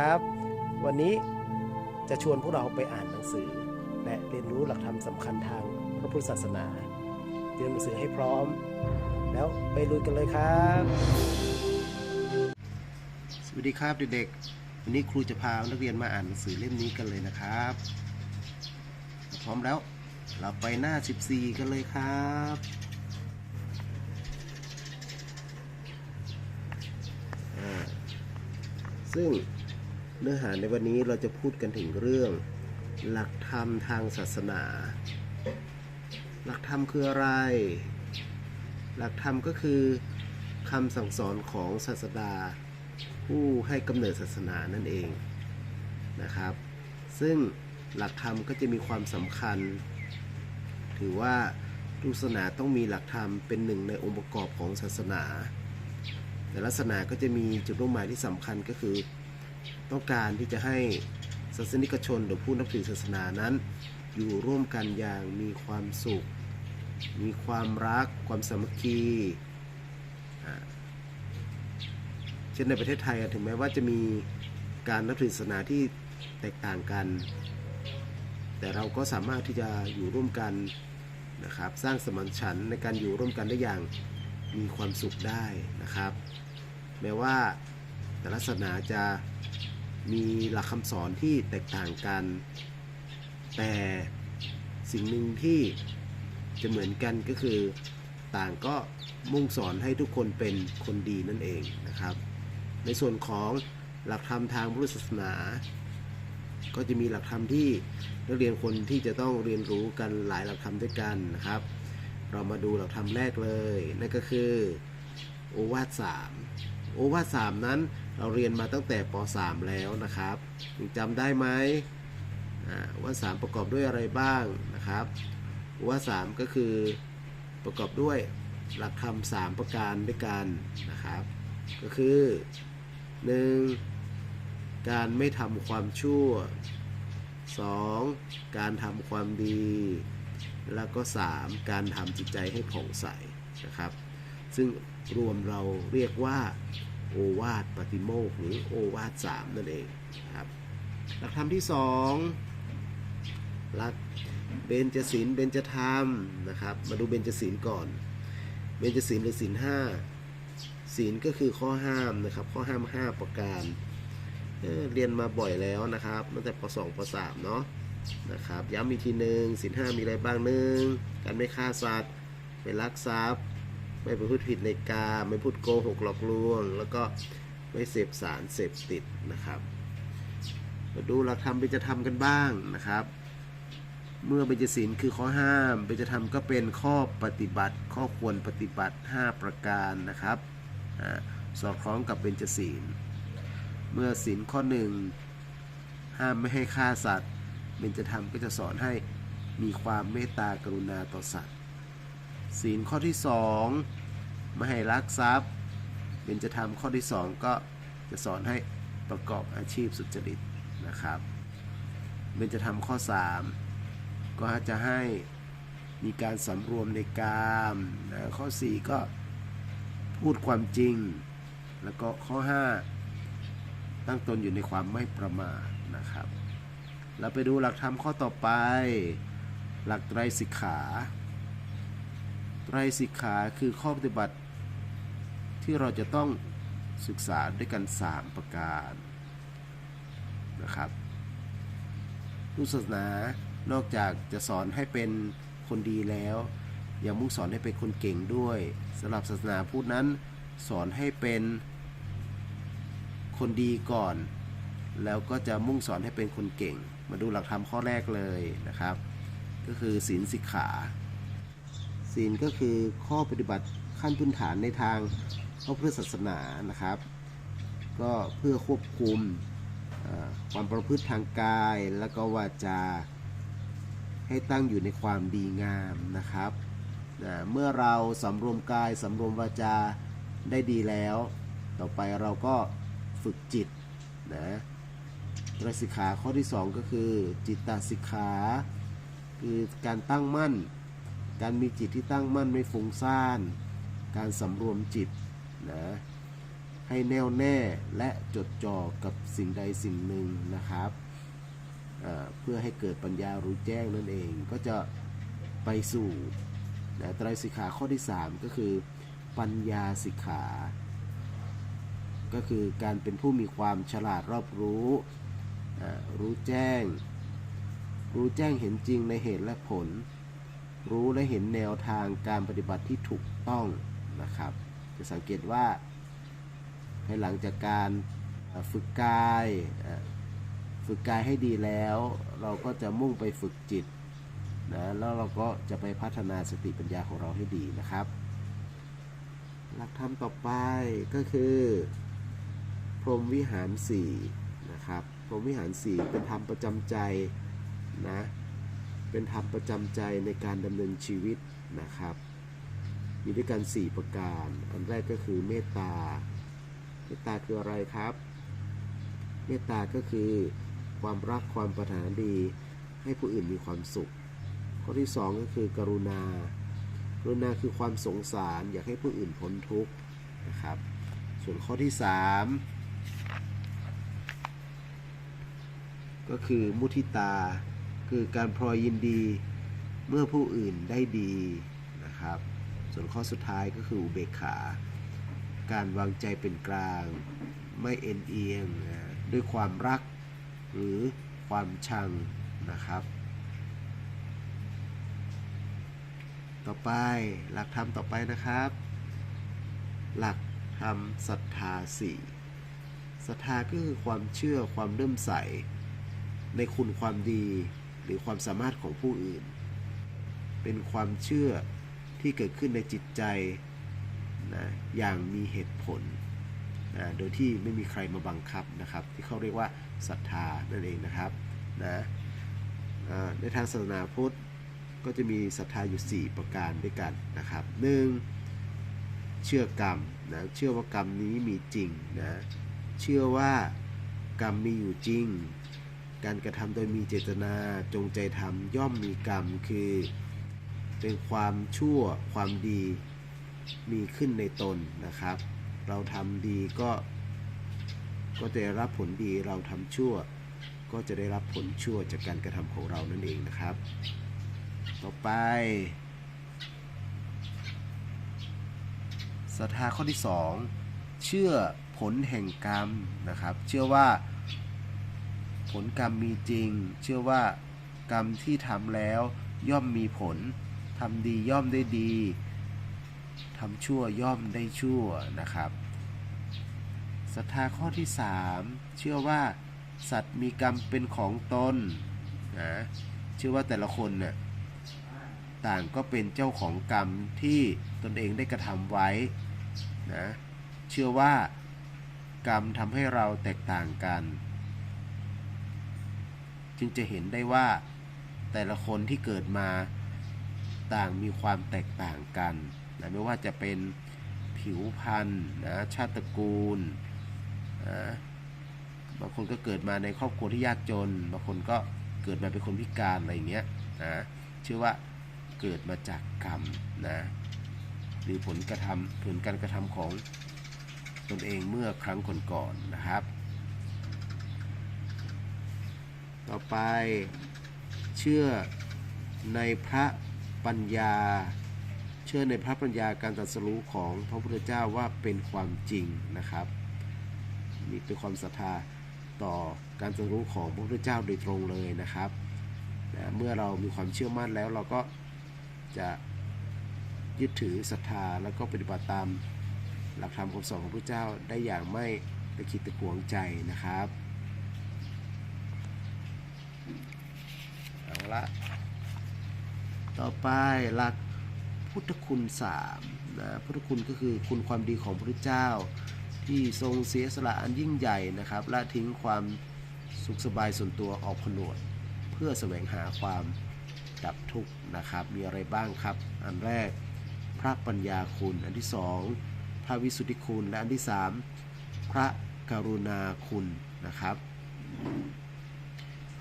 ครับ วันนี้จะชวนพวกเราไปอ่านหนังสือ และเรียนรู้หลักธรรมสำคัญทางพระพุทธศาสนาเตรียมหนังสือให้พร้อม แล้วไปลุยกันเลยครับ สวัสดีครับเด็กๆวันนี้ครูจะพานักเรียนมาอ่านหนังสือเล่มนี้กันเลยนะครับ พร้อมแล้วเราไปหน้า 14 กันเลยครับซึ่ง เนื้อหาในวันนี้เราจะพูดกันถึงเรื่อง หลักธรรมทางศาสนา หลักธรรมคืออะไร หลักธรรมก็คือคำสั่งสอนของศาสดา ผู้ให้กำเนิดศาสนานั่นเองนะครับ ซึ่งหลักธรรมก็จะมีความสำคัญ ถือว่าทุกศาสนาต้องมีหลักธรรมเป็นหนึ่งในองค์ประกอบของศาสนา แต่ละศาสนาก็จะมีจุดมุ่งหมายที่สำคัญก็คือ ต้องการที่จะให้ศาสนิกชนหรือผู้นับถือศาสนานั้น อยู่ร่วมกันอย่างมีความสุข มีความรัก ความสามัคคีเช่นในประเทศไทยถึงแม้ว่าจะมีการนับถือศาสนาที่แตกต่างกัน แต่เราก็สามารถที่จะอยู่ร่วมกันนะครับสร้างสมานฉันในการอยู่ร่วมกันได้อย่างมีความสุขได้นะครับ แม้ว่าแต่ละศาสนาจะ มีหลักคำสอนที่แตกต่างกัน แต่สิ่งหนึ่งที่จะเหมือนกันก็คือต่างก็มุ่งสอนให้ทุกคนเป็นคนดีนั่นเองนะครับ ในส่วนของหลักธรรมทางพุทธศาสนา ก็จะมีหลักธรรมที่นักเรียนคนที่จะต้องเรียนรู้กันหลายหลักธรรมด้วยกันนะครับ เรามาดูหลักธรรมแรกเลยนั่นก็คือโอวาทสามโอวาทสามนั้น เราเรียนมาตั้งแต่ป .3 แล้วนะครับยังจำได้ไหมอ่าโอวาทสามประกอบด้วยอะไรบ้างนะครับวาสามก็คือประกอบด้วยหลักธรรมสามประการด้วยกันนะครับ ก็คือ 1. การไม่ทำความชั่ว 2. การทำความดี แล้วก็ 3. การทำจิตใจให้ผ่องใสนะครับ ซึ่งรวมเราเรียกว่า โอวาทปฏิโมกหรือโอวาทสามนั่นเองครับหลักธรรมที่2หลักเบญจศีลเบญจธรรมนะครับ มาดูเบญจศีลก่อน เบญจศีลหรือศีลห้าศีลก็คือข้อห้ามนะครับ ข้อห้าม5ประการเเรียนมาบ่อยแล้วนะครับตั้งแต่ป .2 ป .3 เนาะนะครับ ย้ำอีกทีหนึ่งศีลห้ามีอะไรบ้างหนึ่งการไม่ฆ่าสัตว์ไม่ลักทรัพย์ ไม่ประพฤติผิดในกาไม่พูดโกหกหลอกลวง แล้วก็ไม่เสพสารเสพติดนะครับมาดูหลักธรรมเบญจธรรมกันบ้างนะครับ เมื่อเบญจศีลคือข้อห้ามเบญจธรรมก็เป็นข้อปฏิบัติ ข้อควรปฏิบัติ 5 ประการนะครับอสอดคล้องกับเบญจศีล เมื่อศีลข้อหนึ่งห้ามไม่ให้ฆ่าสัตว์เบญจธรรมก็จะสอนให้มีความเมตตากรุณาต่อสัตว์ ศีลข้อที่สองไม่ให้ลักทรัพย์เบญจธรรมข้อที่สองก็จะสอนให้ประกอบอาชีพสุจริตนะครับเบญจธรรมข้อสามก็จะให้มีการสำรวมในกามนะข้อ 4 ก็พูดความจริง แล้วก็ข้อ 5 ตั้งตนอยู่ในความไม่ประมาทนะครับเราไปดูหลักธรรมข้อต่อไป หลักไตรสิกขา ไตรสิกขาคือข้อปฏิบัติ ที่เราจะต้องศึกษาด้วยกัน 3 ประการนะครับพุทธศาสนานอกจากจะสอนให้เป็นคนดีแล้วยังมุ่งสอนให้เป็นคนเก่งด้วยสำหรับศาสนาพุทธนั้น สอนให้เป็นคนดีก่อน แล้วก็จะมุ่งสอนให้เป็นคนเก่ง มาดูหลักธรรมข้อแรกเลยนะครับ ก็คือศีลสิกขา ศีลก็คือข้อปฏิบัติขั้นพื้นฐานในทางพระพุทธศาสนานะครับ ก็เพื่อควบคุมความประพฤติทางกายและก็วาจาให้ตั้งอยู่ในความดีงามนะครับนะเมื่อเราสำรวมกายสำรวมวาจาได้ดีแล้ว ต่อไปเราก็ฝึกจิตนะรสิกขาข้อที่ 2 ก็คือจิตตสิกขา คือการตั้งมั่น การมีจิตที่ตั้งมั่นไม่ฟุ้งซ่าน การสำรวมจิตนะให้แน่วแน่และจดจ่อกับสิ่งใดสิ่งหนึ่งนะครับเพื่อให้เกิดปัญญารู้แจ้งนั่นเองก็จะไปสู่นะไตรสิกขาข้อที่ 3 ก็คือปัญญาสิกขา ก็คือการเป็นผู้มีความฉลาดรอบรู้รู้แจ้ง รู้แจ้งเห็นจริงในเหตุและผล รู้และเห็นแนวทางการปฏิบัติที่ถูกต้องนะครับ จะสังเกตว่าภายหลังจากการฝึกกาย ฝึกกายให้ดีแล้ว เราก็จะมุ่งไปฝึกจิตนะแล้วเราก็จะไปพัฒนาสติปัญญาของเราให้ดีนะครับ หลักธรรมต่อไปก็คือ พรหมวิหาร4นะครับพรหมวิหาร4เป็นธรรมประจำใจนะ เป็นธรรมประจำใจในการดำเนินชีวิตนะครับ มีด้วยกัน 4 ประการ อันแรกก็คือเมตตา เมตตาคืออะไรครับ เมตตาก็คือความรักความปรารถนาดีให้ผู้อื่นมีความสุข ข้อที่ 2 ก็คือกรุณา กรุณาคือความสงสารอยากให้ผู้อื่นพ้นทุกข์นะครับ ส่วนข้อที่ 3 ก็คือมุทิตา คือการพลอยยินดีเมื่อผู้อื่นได้ดีนะครับ ส่วนข้อสุดท้ายก็คืออุเบกขา การวางใจเป็นกลาง ไม่เอ็นเอียงนะด้วยความรักหรือความชังนะครับ ต่อไปหลักธรรมต่อไปนะครับ หลักธรรมศรัทธาสี่ศรัทธาก็คือความเชื่อความเริ่มใสในคุณความดี รือความสามารถของผู้อื่น เป็นความเชื่อที่เกิดขึ้นในจิตใจนะอย่างมีเหตุผลนะโดยที่ไม่มีใครมาบังคับนะครับ ที่เขาเรียกว่าศรัทธานั่นเองนะครับนะในทางศาสนาพุทธก็จะมีศรัทธาอยู่ 4 ประการด้วยกันนะครับ 1. เชื่อกรรมนะเชื่อว่ากรรมนี้มีจริงนะเชื่อว่ากรรมมีอยู่จริง การกระทำโดยมีเจตนาจงใจทำย่อมมีกรรมคือ เป็นความชั่วความดีมีขึ้นในตนนะครับ เราทำดีก็ก็จะได้รับผลดีเราทำชั่ว ก็จะได้รับผลชั่วจากการกระทำของเรานั่นเองนะครับ ต่อไปศรัทธาข้อที่ 2 เชื่อผลแห่งกรรมนะครับ เชื่อว่า ผลกรรมมีจริง เชื่อว่ากรรมที่ทำแล้วย่อมมีผลทำดีย่อมได้ดีทำชั่วย่อมได้ชั่วนะครับศรัทธาข้อที่ 3 เชื่อว่าสัตว์มีกรรมเป็นของตนนะเชื่อว่าแต่ละคนน่ะต่างก็เป็นเจ้าของกรรมที่ตนเองได้กระทำไว้นะเชื่อว่ากรรมทำให้เราแตกต่างกัน จึงจะเห็นได้ว่าแต่ละคนที่เกิดมาต่างมีความแตกต่างกันนะไม่ว่าจะเป็นผิวพรรณนะชาติตระกูลนะบางคนก็เกิดมาในครอบครัวที่ยากจน บางคนก็เกิดมาเป็นคนพิการอะไรเงี้ยนะเชื่อว่าเกิดมาจากกรรมนะหรือผลกระทำผลการกระทำของตนเองเมื่อครั้งก่อนๆนะครับ ต่อไปเชื่อในพระปัญญา เชื่อในพระปัญญาการตรัสรู้ของพระพุทธเจ้าว่าเป็นความจริงนะครับนี่เป็นความศรัทธาต่อการตรัสรู้ของพระพุทธเจ้าโดยตรงเลยนะครับนะเมื่อเรามีความเชื่อมั่นแล้วเราก็จะยึดถือศรัทธาแล้วก็ปฏิบัติตามหลักธรรมคำสอนของพระเจ้าได้อย่างไม่ตะคิดตะขวงใจนะครับ เอา ละ ต่อไปหลักพุทธคุณสามนะพุทธคุณก็คือคุณความดีของพระเจ้า ที่ทรงเสียสละอันยิ่งใหญ่นะครับละทิ้งความสุขสบายส่วนตัวออกผนวด เพื่อแสวงหาความดับทุกข์นะครับ มีอะไรบ้างครับ อันแรกพระปัญญาคุณ อันที่สองพระวิสุทธิคุณ และอันที่สามพระกรุณาคุณนะครับ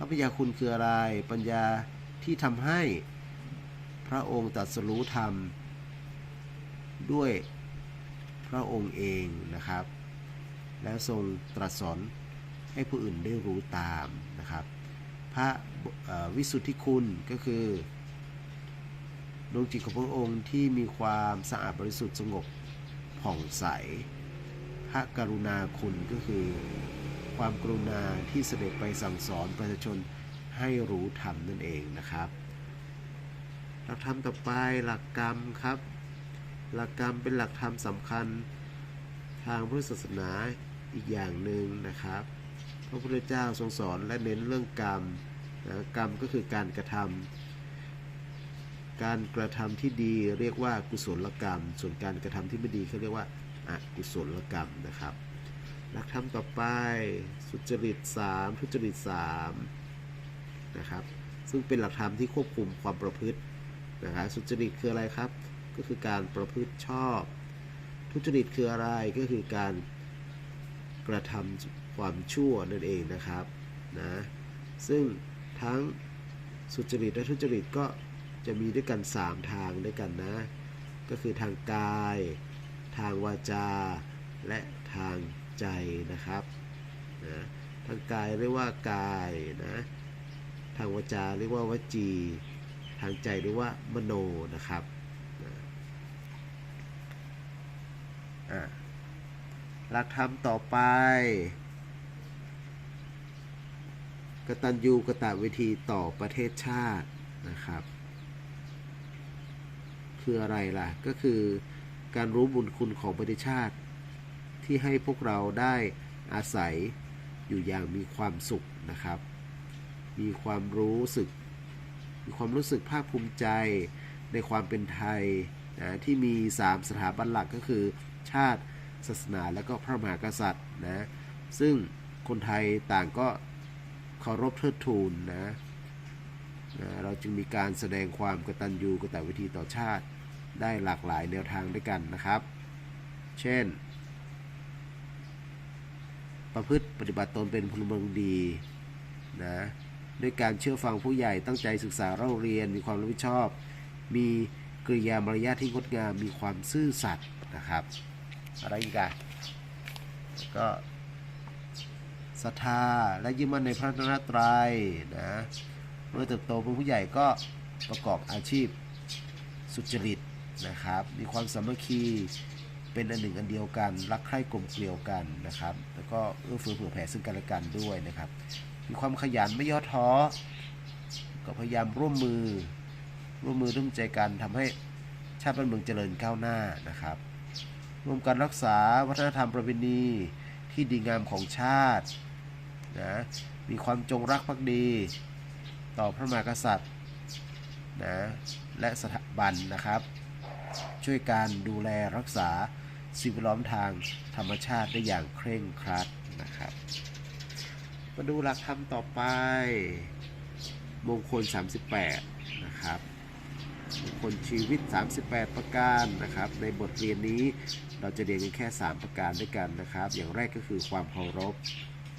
พระปัญญาคุณคืออะไร ปัญญาที่ทำให้พระองค์ตรัสรู้ธรรม ด้วยพระองค์เองนะครับ แล้วทรงตรัสสอนให้ผู้อื่นได้รู้ตามนะครับ พระวิสุทธิคุณก็คือดวงจิตของพระองค์ที่มีความสะอาดบริสุทธิ์สงบผ่องใส พระกรุณาคุณก็คือ ความกรุณาที่เสด็จไปสั่งสอนประชาชนให้รู้ธรรมนั่นเองนะครับ หลักธรรมต่อไปหลักกรรมครับ หลักกรรมเป็นหลักธรรมสำคัญทางพุทธศาสนาอีกอย่างหนึ่งนะครับ พระพุทธเจ้าทรงสอนและเน้นเรื่องกรรมนะกรรมก็คือการกระทำการกระทำที่ดีเรียกว่ากุศลกรรม ส่วนการกระทำที่ไม่ดีเขาเรียกว่าอกุศลกรรมนะครับ หลักธรรมต่อไป สุจริต 3 ทุจริต3นะครับ ซึ่งเป็นหลักธรรมที่ควบคุมความประพฤตินะครับสุจริตคืออะไรครับ ก็คือการประพฤติชอบ ทุจริตคืออะไรก็คือการกระทำความชั่วนั่นเองนะครับนะซึ่งทั้งสุจริตและทุจริตก็จะมีด้วยกัน 3 ทางด้วยกันนะ ก็คือทางกาย ทางวาจา และทาง ใจนะครับนะทางกายเรียกว่ากายนะทางวาจาเรียกว่าวจี ทางใจเรียกว่ามโนนะครับนะหลักธรรมต่อไป กตัญญูกตเวทีต่อประเทศชาตินะครับ คืออะไรล่ะ ก็คือการรู้บุญคุณของประเทศชาติ ที่ให้พวกเราได้อาศัยอยู่อย่างมีความสุขนะครับ มีความรู้สึก มีความรู้สึกภาคภูมิใจในความเป็นไทยนะที่มี 3 สถาบันหลักก็คือ ชาติศาสนาและก็พระมหากษัตริย์นะซึ่งคนไทยต่างก็เคารพเทิดทูนนะนะเราจึงมีการแสดงความกตัญญูกตเวทีต่อชาติได้หลากหลายแนวทางด้วยกันนะครับ เช่น ประพฤติปฏิบัติตนเป็นพลเมืองดีนะด้วยการเชื่อฟังผู้ใหญ่ตั้งใจศึกษาเล่าเรียน มีความรับผิดชอบ มีกริยามารยาทที่งดงามมีความซื่อสัตย์นะครับ อะไรอีกอะก็ศรัทธาและยึดมั่นในพระรัตนตรัยนะเมื่อเติบโตเป็นผู้ใหญ่ก็ประกอบอาชีพสุจริตนะครับ มีความสามัคคี เป็นอันหนึ่งอันเดียวกัน รักใคร่กลมเกลียวกันนะครับ แล้วก็เอื้อเฟื้อเผื่อแผ่ซึ่งกันและกันด้วยนะครับ มีความขยันไม่ย่อท้อ ก็พยายามร่วมมือ ร่วมมือร่วมใจกันทำให้ชาติบ้านเมืองเจริญก้าวหน้านะครับ ร่วมกันรักษาวัฒนธรรมประเพณีที่ดีงามของชาตินะมีความจงรักภักดี ต่อพระมหากษัตริย์นะและสถาบันนะครับ ช่วยการดูแลรักษา สิ่งแวดล้อมทางธรรมชาติได้อย่างเคร่งครัดนะครับ มาดูหลักธรรมต่อไป มงคล 38 นะครับมงคลชีวิต 38 ประการนะครับ ในบทเรียนนี้เราจะเรียนกันแค่ 3 ประการด้วยกันนะครับ อย่างแรกก็คือความเคารพ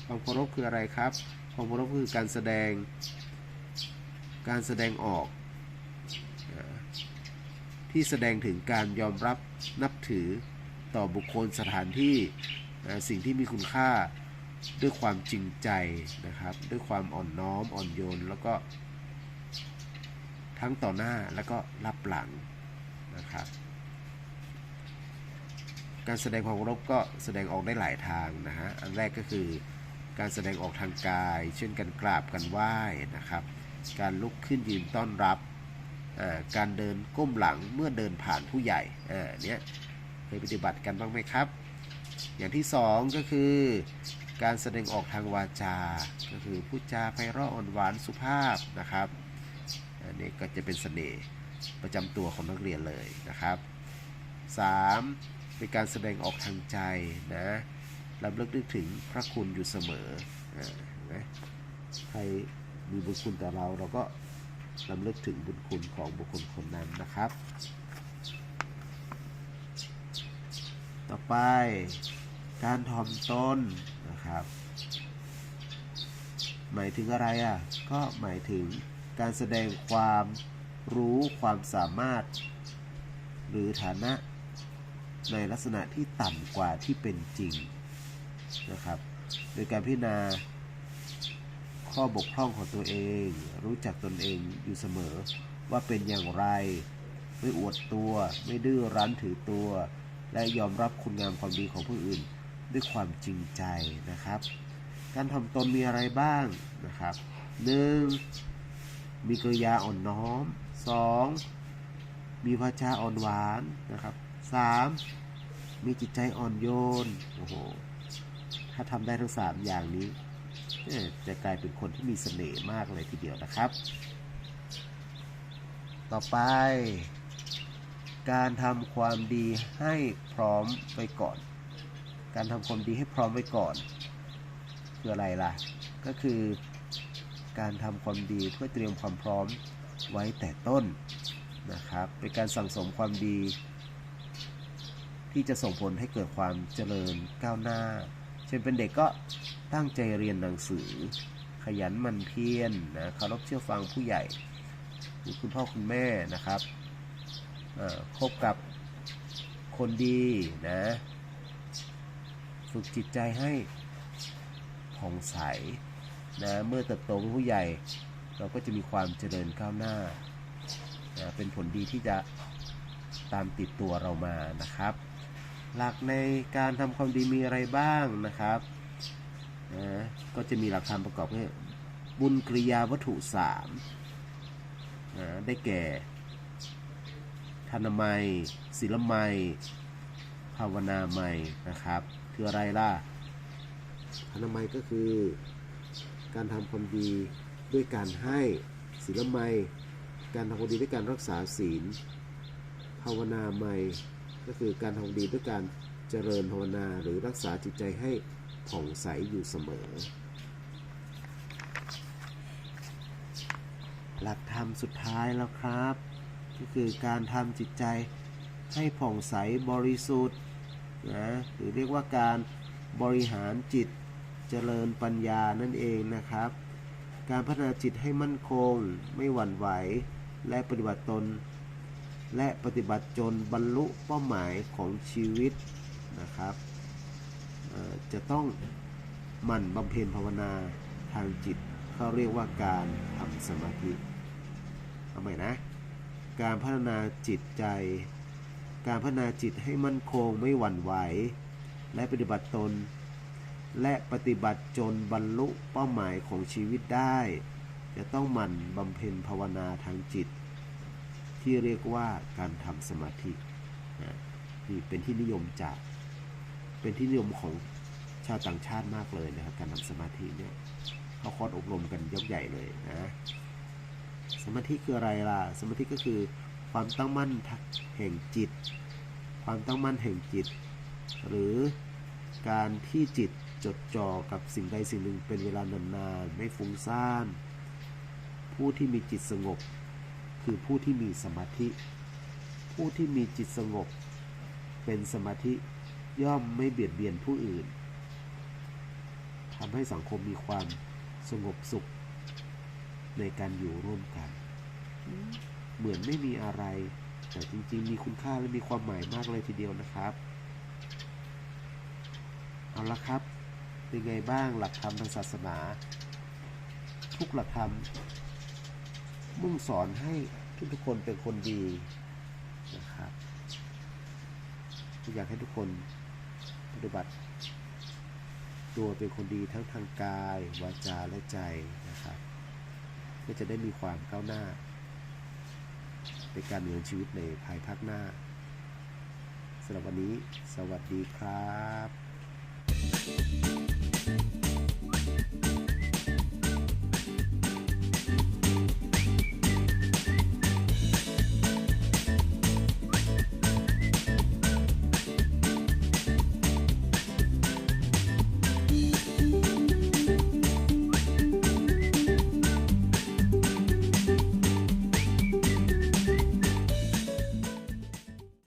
ความเคารพคืออะไรครับ ความเคารพคือการแสดง การแสดงออกที่แสดงถึงการยอมรับนับถือ ต่อบุคคลสถานที่สิ่งที่มีคุณค่าด้วยความจริงใจนะครับ ด้วยความอ่อนน้อมอ่อนโยน แล้วก็ ทั้งต่อหน้าแล้วก็รับหลังนะครับ การแสดงความเคารพก็แสดงออกได้หลายทางนะฮะอันแรกก็คือการแสดงออกทางกาย เช่นการกราบกันไหว้นะครับ การลุกขึ้นยืนต้อนรับ การเดินก้มหลังเมื่อเดินผ่านผู้ใหญ่เนี้ย เคยปฏิบัติกันบ้างไหมครับ อย่างที่สองก็คือ การแสดงออกทางวาจา ก็คือพูดจาไพเราะอ่อนหวานสุภาพนะครับ อันนี้ก็จะเป็นเสน่ห์ประจำตัวของนักเรียนเลยนะครับ 3. เป็นการแสดงออกทางใจนะรำลึกนึกถึงพระคุณอยู่เสมออ่าเห็นไหมใครมีบุญคุณต่อเราเราก็รำลึกถึงบุญคุณของบุคคลคนนั้นนะครับ ต่อไปการถ่อมตนนะครับ หมายถึงอะไรอะ ก็หมายถึงการแสดงความรู้ความสามารถ หรือฐานะในลักษณะที่ต่ำกว่าที่เป็นจริงนะครับ โดยการพิจารณาข้อบกพร่องของตัวเอง รู้จักตนเองอยู่เสมอว่าเป็นอย่างไร ไม่อวดตัว ไม่ดื้อรั้นถือตัว และยอมรับคุณงามความดีของผู้อื่นด้วยความจริงใจนะครับ การทำตนมีอะไรบ้างนะครับหนึ่งมีกริยาอ่อนน้อมสองมีวาจาอ่อนหวานนะครับสามมีจิตใจอ่อนโยนโอ้โหถ้าทำได้ทั้งสามอย่างนี้ จะกลายเป็นคนที่มีเสน่ห์มากเลยทีเดียวนะครับ ต่อไป การทำความดีให้พร้อมไว้ก่อน การทำความดีให้พร้อมไว้ก่อนคืออะไรล่ะ ก็คือการทำความดีเพื่อเตรียมความพร้อมไว้แต่ต้นนะครับ เป็นการสั่งสมความดี ที่จะส่งผลให้เกิดความเจริญก้าวหน้า เช่นเป็นเด็กก็ตั้งใจเรียนหนังสือ ขยันมันเพียรนะเคารพเชื่อฟังผู้ใหญ่ หรือคุณพ่อคุณแม่นะครับ คบกับคนดีนะ ฝึกจิตใจให้ผ่องใสนะเมื่อเติบโตเป็นผู้ใหญ่ เราก็จะมีความเจริญก้าวหน้านะเป็นผลดีที่จะตามติดตัวเรามานะครับ หลักในการทำความดีมีอะไรบ้างนะครับนะก็จะมีหลักธรรมประกอบด้วยบุญกริยาวัตถุสามนะได้แก่ ธนมัยศีลไมัย ภาวนาไมัยนะครับคืออะไรล่ะธนมัยก็คือ การทำความดีด้วยการให้ศีลไมัย การทำความดีด้วยการรักษาศีล ภาวนาไมัย ก็คือการทำดีด้วยการเจริญภาวนาหรือรักษาจิตใจให้ผ่องใสอยู่เสมอ หลักธรรมสุดท้ายแล้วครับ ก็คือการทำจิตใจให้ผ่องใสบริสุทธิ์นะหรือเรียกว่าการบริหารจิตเจริญปัญญานั่นเองนะครับ การพัฒนาจิตให้มั่นคง ไม่หวั่นไหว และปฏิบัติตน และปฏิบัติจนบรรลุเป้าหมายของชีวิตนะครับ จะต้องหมั่นบำเพ็ญภาวนาทางจิตเขาเรียกว่าการทำสมาธิ เอาใหม่นะ การพัฒนาจิตใจ การพัฒนาจิตให้มั่นคงไม่หวั่นไหว และปฏิบัติตน และปฏิบัติจนบรรลุเป้าหมายของชีวิตได้ จะต้องหมั่นบำเพ็ญภาวนาทางจิต ที่เรียกว่าการทำสมาธินี่เป็นที่นิยมจากเป็นที่นิยมของชาวต่างชาติมากเลยนะครับการทำสมาธิเนี่ยเขาคอร์สอบรมกันยกใหญ่เลยนะ สมาธิคืออะไรล่ะ สมาธิก็คือความตั้งมั่นแห่งจิต ความตั้งมั่นแห่งจิต หรือการที่จิตจดจ่อกับสิ่งใดสิ่งหนึ่งเป็นเวลานานๆไม่ฟุ้งซ่าน ผู้ที่มีจิตสงบ คือผู้ที่มีสมาธิ ผู้ที่มีจิตสงบ เป็นสมาธิย่อมไม่เบียดเบียนผู้อื่นทำให้สังคมมีความสงบสุข ในการอยู่ร่วมกัน เหมือนไม่มีอะไร แต่จริงๆ มีคุณค่าและมีความหมายมากเลยทีเดียวนะครับ เอาละครับ เป็นไงบ้างหลักธรรมทางศาสนา ทุกหลักธรรม มุ่งสอนให้ทุกๆคนเป็นคนดีนะครับอยากให้ทุกคนปฏิบัติ ตัวเป็นคนดีทั้งทางกาย วาจาและใจนะครับ ก็จะได้มีความก้าวหน้า ในการดำเนินชีวิตในภายภาคหน้าสำหรับวันนี้ สวัสดีครับ